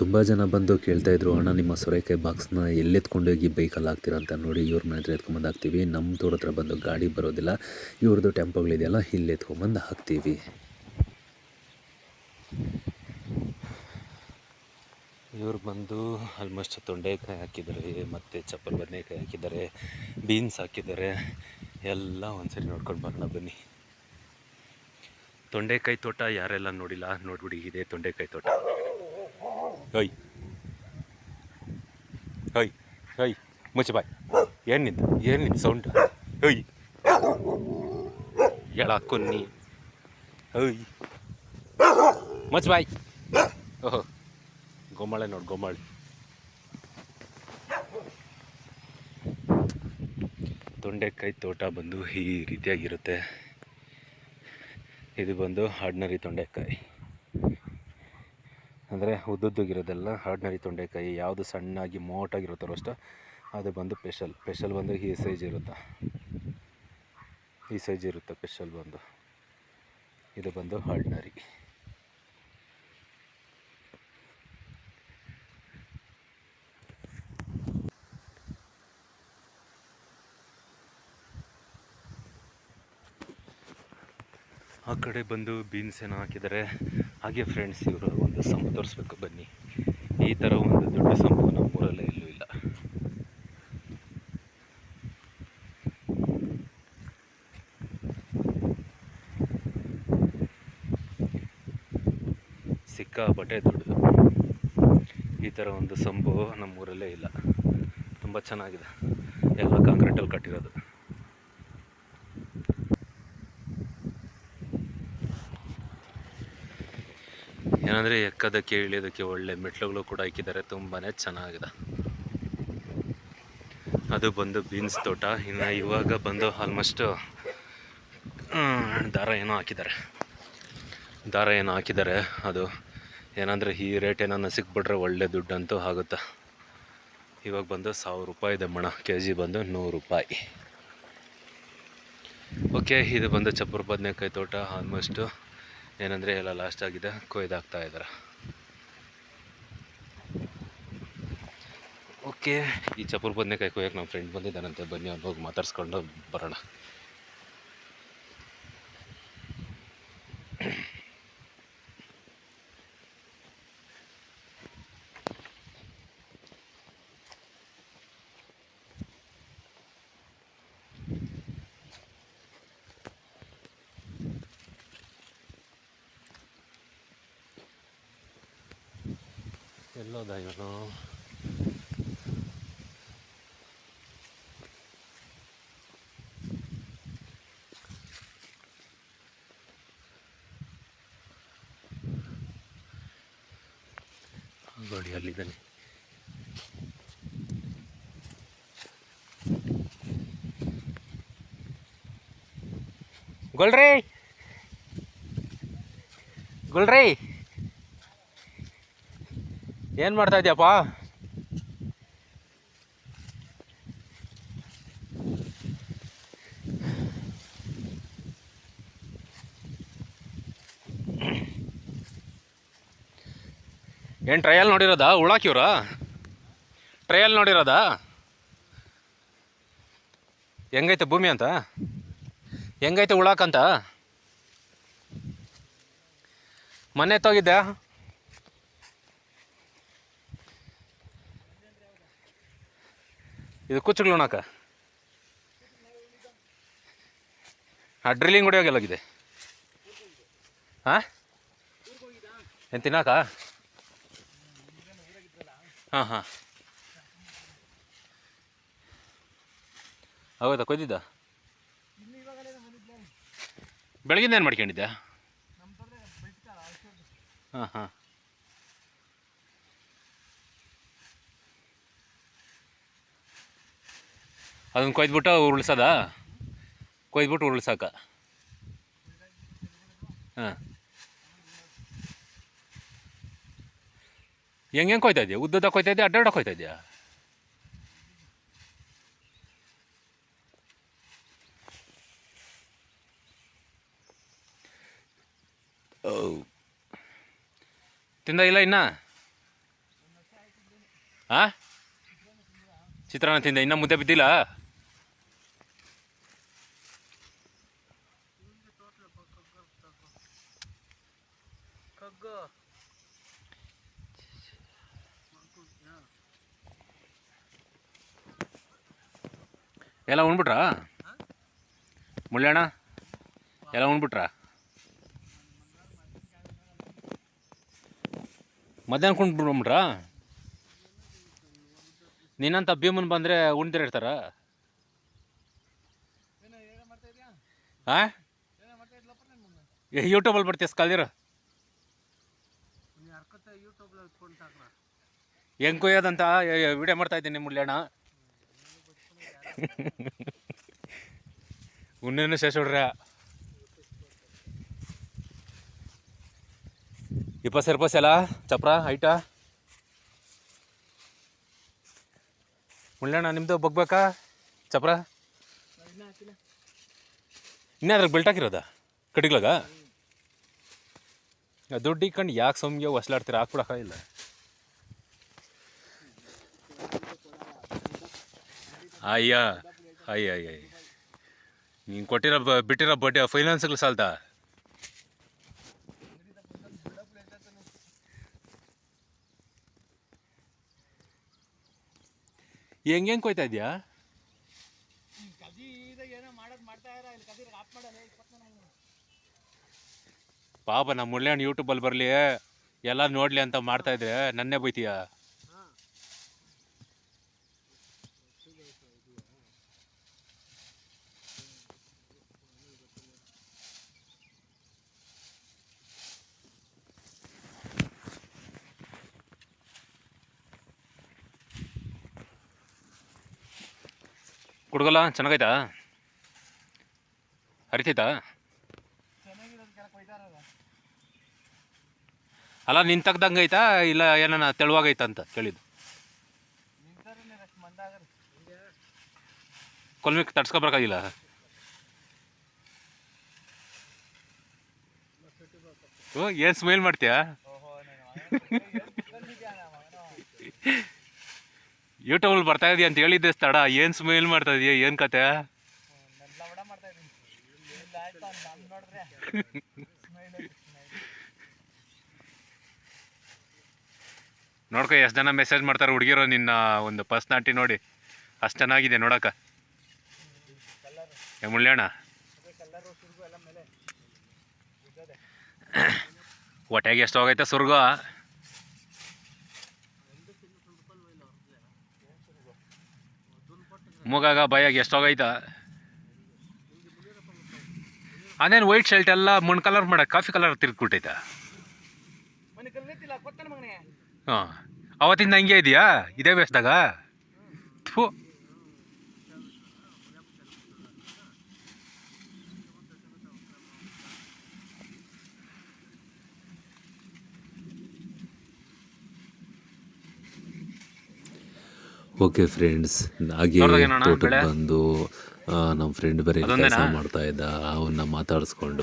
ತುಂಬ ಜನ ಬಂದು ಕೇಳ್ತಾಯಿದ್ರು ಅಣ್ಣ, ನಿಮ್ಮ ಸೊರೆಕಾಯಿ ಬಾಕ್ಸ್ನ ಹೋಗಿ ಬೈಕಲ್ಲಿ ಹಾಕ್ತೀರಾ ಅಂತ ನೋಡಿ ಇವ್ರ ಮನೆ ಹತ್ರ ಎತ್ಕೊಂಬಂದು ಹಾಕ್ತೀವಿ. ನಮ್ಮ ತೋಟ ಹತ್ರ ಬಂದು ಗಾಡಿ ಬರೋದಿಲ್ಲ. ಇವ್ರದ್ದು ಟೆಂಪೋಗಳಿದೆಯಲ್ಲ, ಇಲ್ಲಿ ಎತ್ಕೊಂಬಂದು ಹಾಕ್ತೀವಿ. ಇವ್ರು ಬಂದು ಆಲ್ಮೋಸ್ಟ್ ತೊಂಡೆಕಾಯಿ ಹಾಕಿದ್ದಾರೆ, ಮತ್ತು ಚಪ್ಪಲ್ ಬದನೆಕಾಯಿ ಹಾಕಿದ್ದಾರೆ ಬೀನ್ಸ್ ಹಾಕಿದ್ದಾರೆ. ಎಲ್ಲ ಒಂದ್ಸರಿ ನೋಡ್ಕೊಂಡು ಬರೋಣ ಬನ್ನಿ. ತೊಂಡೆಕಾಯಿ ತೋಟ ಯಾರೆಲ್ಲ ನೋಡಿಲ್ಲ, ನೋಡ್ಬಿಡಿ, ಇದೆ ತೊಂಡೆಕಾಯಿ ತೋಟ. ಹೊಯ್ ಹೊಯ್ ಹೊಯ್ ಮುಚ್ಚ ಬಾಯ್. ಏನಿದ್ದು ಏನಿದ್ದು ಸೌಂಡ್ ಹೋಯ್ ಎಳ ಕೊನ್ನಿ. ಹೊಯ್ ಮುಚ್ಚಿ ಬಾಯ್. ಓಹೋ. ಗೊಮ್ಮಳೆ ನೋಡಿ ಗೊಮ್ಮಳೆ ತೊಂಡೆಕಾಯಿ ತೋಟ ಬಂದು ಈ ರೀತಿಯಾಗಿರುತ್ತೆ. ಇದು ಬಂದು ಆರ್ಡ್ನರಿ ತೊಂಡೆಕಾಯಿ ಅಂದರೆ ಉದ್ದುದ್ದಗಿರೋದೆಲ್ಲ ಆರ್ಡಿನರಿ ತೊಂಡೆಕಾಯಿ, ಯಾವುದು ಸಣ್ಣಾಗಿ ಮೋಟಾಗಿರುತ್ತೋ ಅಷ್ಟು, ಅದು ಬಂದು ಸ್ಪೆಷಲ್ ಸ್ಪೆಷಲ್ ಬಂದು ಈ ಸೈಜ್ ಇರುತ್ತೆ? ಈ ಸೈಜ್ ಇರುತ್ತೆ ಸ್ಪೆಷಲ್ ಬಂದು? ಇದು ಬಂದು ಆರ್ಡಿನರಿ ಆ ಕಡೆ ಬಂದು ಬೀನ್ಸ್ ಏನೋ ಹಾಕಿದ್ದಾರೆ? ಹಾಗೆ ಫ್ರೆಂಡ್ಸ್ ಇವರು ಒಂದು ಸಂಪು ತೋರಿಸ್ಬೇಕು ಬನ್ನಿ. ಈ ಥರ ಒಂದು ದೊಡ್ಡ ಸಂಪು ನಮ್ಮೂರಲ್ಲೇ ಎಲ್ಲೂ ಇಲ್ಲ ಸಿಕ್ಕಾಪಟ್ಟೆ ದೊಡ್ಡದು. ಈ ಥರ ಒಂದು ಸಂಪು ನಮ್ಮೂರಲ್ಲೇ ಇಲ್ಲ. ತುಂಬ ಚೆನ್ನಾಗಿದೆ. ಎಲ್ಲ ಕಾಂಕ್ರೀಟಲ್ಲಿ ಕಟ್ಟಿರೋದು. ಏನಂದರೆ ಎಕ್ಕದಕ್ಕೆ ಇಳಿಯೋದಕ್ಕೆ ಒಳ್ಳೆ ಮೆಟ್ಲುಗಳು ಕೂಡ ಹಾಕಿದ್ದಾರೆ ತುಂಬಾ ಚೆನ್ನಾಗಿದೆ. ಅದು ಬಂದು ಬೀನ್ಸ್ ತೋಟ, ಇನ್ನು ಇವಾಗ ಬಂದು ಆಲ್ಮೋಸ್ಟ್ ದಾರ ಏನೋ ಹಾಕಿದ್ದಾರೆ. ದಾರ ಏನೋ ಹಾಕಿದ್ದಾರೆ, ಅದು ಏನಂದರೆ ಈ ರೇಟ್ ಏನನ್ನ ಸಿಕ್ಬಿಟ್ರೆ ಒಳ್ಳೆ ದುಡ್ಡಂತೂ ಆಗುತ್ತೆ. ಇವಾಗ ಬಂದು ಸಾವಿರ ರೂಪಾಯಿ ಇದೆ ಮಣ ಕೆ ಜಿ ಬಂದು ನೂರು ರೂಪಾಯಿ. ಓಕೆ ಇದು ಬಂದು ಚಪ್ಪರ ಬದನೆಕಾಯಿ ತೋಟ ಆಲ್ಮೋಸ್ಟು ಏನಂದರೆ ಎಲ್ಲ ಲಾಸ್ಟ್ ಆಗಿದೆ, ಕೊಯ್ದಾಗ್ತಾ ಇದ್ದಾರೆ ಓಕೆ ಈ ಚಪ್ಪರ ಬದನೆಕಾಯಿ ಕೊಯ್ಯೋಕೆ ನಮ್ಮ ಫ್ರೆಂಡ್ ಬಂದಿದ್ದಾನಂತೆ. ಬನ್ನಿ ಅವ್ನು ಹೋಗಿ ಮಾತಾಡ್ಸ್ಕೊಂಡು ಬರೋಣ. 色だよな बढ़िया लिखने गुल रे गुल रे ಏನು ಮಾಡ್ತಾ ಇದ್ಯಪ್ಪ? ಏನು ಟ್ರಯಲ್ ನೋಡಿರೋದಾ? ಉಳಾಕಿವ್ರ ಟ್ರಯಲ್ ನೋಡಿರೋದಾ? ಹೆಂಗೈತೆ ಭೂಮಿ ಅಂತ? ಹೆಂಗೈತೆ ಉಳಾಕಂತ ಮನೆ ತೋಗಿದ್ದೆ ಇದು ಕುಚ್ಚುಗಳು ಉಣಾಕ ಆ ಡ್ರಿಲ್ಲಿಂಗ್ ಹೊಡಿಯೋಗೆಲ್ಲಾಗಿದೆ ಹಾಂ ಏನು ತಿನ್ನಾಕ? ಹಾಂ ಹಾಂ. ಹೌದಾ ಕೊಯ್ದಿದ್ದ? ಬೆಳಗಿಂದ ಏನು ಮಾಡ್ಕೊಂಡಿದ್ದೆ ಹಾಂ ಹಾಂ. ಅದನ್ನ ಕೊಯ್ದ್ಬಿಟ್ಟು ಉರುಳಿಸೋದ? ಕೊಯ್ದ್ಬಿಟ್ಟು ಉರುಳ್ಸಾಕ. ಹಾಂ. ಹೆಂಗೆ ಹೆಂಗೆ ಕೊಯ್ತಾ ಇದೆಯಾ? ಉದ್ದದ ಕೊಯ್ತಾ ಇದೆಯಾ? ಅಡ್ಡಾಡ ಕೊಯ್ತಾ ಇದೆಯಾ? ತಿಂದ ಇಲ್ಲ ಇನ್ನ? ಆ? ಚಿತ್ರಾನ್ನ ತಿಂದೆ, ಇನ್ನೂ ಮುದ್ದೆ ಬಿದ್ದಿಲ್ಲ? ಎಲ್ಲ ಉಣ್ಬಿಟ್ರಾ? ಮುಳ್ಳಣ್ಣ ಎಲ್ಲ ಉಣ್ಬಿಟ್ರಾ? ಮಧ್ಯಾಹ್ನ ಕುಂಡ್ಬಿಡ್ಬಿಟ್ರಾ ನಿನ್ನಂತ ಭೀಮನ್ ಬಂದರೆ ಉಣ್ತೀರ ಇರ್ತಾರ? ಆ? ಯೂಟ್ಯೂಬಲ್ಲಿ ಬರ್ತೀಯ ಕಲ್ದಿರ ಹೆಂಗ್ ಕೊಯ್ಯೋದಂತ? ವಿಡಿಯೋ ಮಾಡ್ತಾ ಇದ್ದೀನಿ ಮುಳ್ಳಣ್ಣ ಉನ್ನೇನು ಶೇಷ ಹುಡ್ರ ಇಪ್ಪತ್ತು ರೂಪಾಯಿ ಎಲ್ಲ ಚಪ್ರ ಐಟ ಮುಳ್ಳಣ್ಣ ನಿಮ್ದು ಬಗ್ಬೇಕಾ? ಚಪ್ರ? ಇನ್ನೂ ಅದ್ರಾಗ ಬೆಲ್ಟ್ ಹಾಕಿರೋದ? ಕಡಿಗ್ಲಾಗ ದುಡ್ಡು ಇಕ್ಕೊಂಡು ಯಾಕೆ ಸೊಮ್ಗೆ ಹೊಸ್ಲಾಡ್ತೀರಾ? ಹಾಕ್ಬಿಡಕ ಅಯ್ಯ ಅಯ್ಯ ಅಯ್ಯ ನೀನು ಕೊಟ್ಟಿರೋ ಬ, ಬಿಟ್ಟಿರೋ ಬಡ್ಡಿ ಫೈನಾನ್ಸ್ಗಳು ಸಾಲದ? ಹೆಂಗೆ ಹೆಂಗೆ ಕೊಯ್ತಾ ಇದೆಯಾ ಪಾಪ ನಮ್ಮ ಮುಳ್ಳ್ಯಾಣ ಯೂಟ್ಯೂಬಲ್ಲಿ ಬರಲಿ, ಎಲ್ಲ ನೋಡಲಿ ಅಂತ ಮಾಡ್ತಾ ಇದ್ರೆ, ನನ್ನೇ ಬೈತೀಯ? ಕುಡ್ಗಲ್ಲ? ಚೆನ್ನಾಗೈತಾ? ಕೊಯ್ತಾರಲ್ಲ ಅಲ್ಲ ನಿನ್ ತೆಗ್ದಂಗೆ ಐತಾ? ಇಲ್ಲ ಏನಾನ ತೆಳುವಾಗೈತ ಅಂತ ಕೇಳಿದ್ದು. ಕೊಲ್ಮಿಕ್ ತಡ್ಸ್ಕೊಬರ್ಕಾಗಿಲ್ಲ? ಓ ಏನು ಸ್ಮೈಲ್ ಮಾಡ್ತೀಯಾ? ಯೂಟ್ಯೂಬಲ್ಲಿ ಬರ್ತಾ ಇದೀಯ ಅಂತ ಹೇಳಿದ್ದೆ ತಡ ಏನು ಸ್ಮೈಲ್ ಮಾಡ್ತಾ ಇದೀಯ? ಏನು ಕತೆ? ನೋಡ್ಕ ನೋಡ್ಕೊ ಎಷ್ಟು ಜನ ಮೆಸೇಜ್ ಮಾಡ್ತಾರೆ ಹುಡುಗಿರೋ ನಿನ್ನ ಒಂದು ಪರ್ಸ್ನಾಲ್ಟಿ ನೋಡಿ. ಅಷ್ಟು ಚೆನ್ನಾಗಿದೆ ಏ ಮುಳ್ಳ್ಯಾಣ ಒಟ್ಟಾಗಿ ಹೊಟ್ಟೆಗೆ ಎಷ್ಟು ಹೋಗೈತೆ ಸುರ್ಗ? ಮೂಗಾಗ ಬಾಯಾಗ ಎಷ್ಟೋಗೈತ? ಅದೇನು ವೈಟ್ ಶರ್ಟ್ ಎಲ್ಲ ಮಣ್ಣು ಕಲರ್ ಮಾಡ ಕಾಫಿ ಕಲರ್ ತಿರ್ಗ್ಬಿಟ್ಟೈತ? ಹಾಂ. ಅವತ್ತಿಂದ ಹಂಗೆ ಇದೆಯಾ? ಇದೇ ಬೇಸ್ದಾಗ? ಥೂ. ಓಕೆ ಫ್ರೆಂಡ್ಸ್ ಹಾಗೆ ತೋಟಕ್ಕೆ ಬಂದು ನಮ್ಮ ಫ್ರೆಂಡ್ ಬೇರೆ ಕೆಲಸ ಮಾಡ್ತಾ ಇದ್ದ ಅವನ್ನ ಮಾತಾಡಿಸ್ಕೊಂಡು.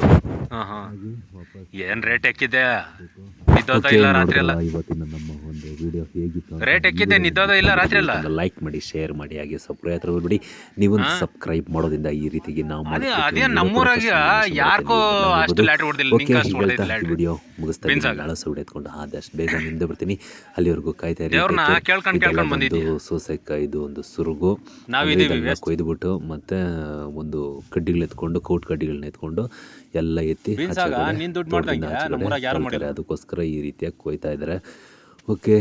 ಏನ್ ರೇಟ್ ಎಲ್ಲ? ಇವತ್ತಿನ ನಮ್ಮ ವಿಡಿಯೋ ಹೇಗಿತ್ತು ರೇಟ್ ಎಕ್ಕಿದೆ ನಿದ್ದೋದ ಇಲ್ಲ ರಾತ್ರಿ ಎಲ್ಲ ಲೈಕ್ ಮಾಡಿ ಶೇರ್ ಮಾಡಿ ಹಾಗೆ ಸಬ್ಸ್ಕ್ರೈಬ್ ಹತ್ರ ಬಿಡಿ ನೀವು? ಸಬ್ಸ್ಕ್ರೈಬ್ ಮಾಡೋದ್ರಿಂದ ಈ ರೀತಿಗೆ ನಾವು ಅದೇ ನಮ್ಮೂರಾಗ ಯಾರಿಗೋ. ಅಷ್ಟು ಲ್ಯಾಟ್ರ್ ಹೊಡೆದಿಲ್ಲ ಓಕೆ ಹೇಳ್ತಾ ವಿಡಿಯೋ ಮುಗಿಸ್ತಾ ಆಗ? ನಾಳೆ ಎತ್ಕೊಂಡು ಆದಷ್ಟು ಬೇಗ ನಿಂದೆ ಬರ್ತೀನಿ ಅಲ್ಲಿವರೆಗೂ ಕಾಯ್ತಾ ಇರಿ. ಕೇಳ್ಕೊಂಡ್ ಇದೆಲ್ಲ ಕೇಳ್ಕೊಂಡ್ ಒಂದು ಸುರುಗು. ಕೊಯ್ದುಬಿಟ್ಟು ಮತ್ತೆ ಒಂದು ಕಡ್ಡಿಗಳು ಎತ್ಕೊಂಡು ಕೋಟ್ ಕಡ್ಡಿಗಳನ್ನ ಎತ್ಕೊಂಡು ಎಲ್ಲ ಎತ್ತಿ. ಅದಕ್ಕೋಸ್ಕರ ಈ ರೀತಿಯಾಗಿ ಕೊಯ್ತಾ ಇದ್ದಾರೆ ಓಕೆ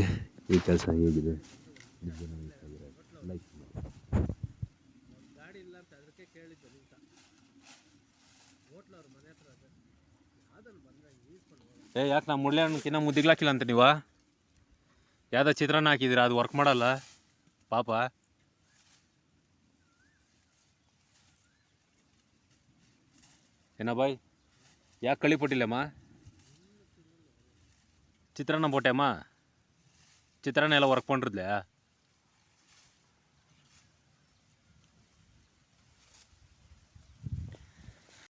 ಈ ಕೆಲಸ ಹೇಗಿದೆ ಲೈಕ್ ಮಾಡಿ ಗಾಡಿ ಇಲ್ಲ ಅಂತ ಅದಕ್ಕೆ ಕೇಳಿದ್ದು ನಿಂತ ಹೋಟ್ಲವ್ರ ಮನೆ ಹತ್ರ ಅದೇ ಅದನ್ನು ಬಂದಾಗ ಈಸ್ಕೊಂಡು ಹೋಗೋಣ ಏ, ಯಾಕೆ ನಮ್ಮ ಮುಳ್ಳೆ ಹಣ್ಣಕ್ಕಿನ್ನ ಮುದ್ದಿಗ್ಲಾಕಿಲ್ಲ ಅಂತ ನೀವ? ಯಾವ್ದೋ ಚಿತ್ರಾನ್ನ ಹಾಕಿದ್ದೀರಾ? ಅದು ವರ್ಕ್ ಮಾಡಲ್ಲ? ಪಾಪ. ಏನ ಬಾಯ್? ಯಾಕೆ ಕಳಿ ಪಟ್ಟಿಲ್ಲಮ್ಮ? ಚಿತ್ರಾನ್ನ ಬೋಟೆಮ್ಮ ಚಿತ್ರಾನ್ನ ಎಲ್ಲ ವರ್ಕ್ ಮಾಡಿದ್ಲೆ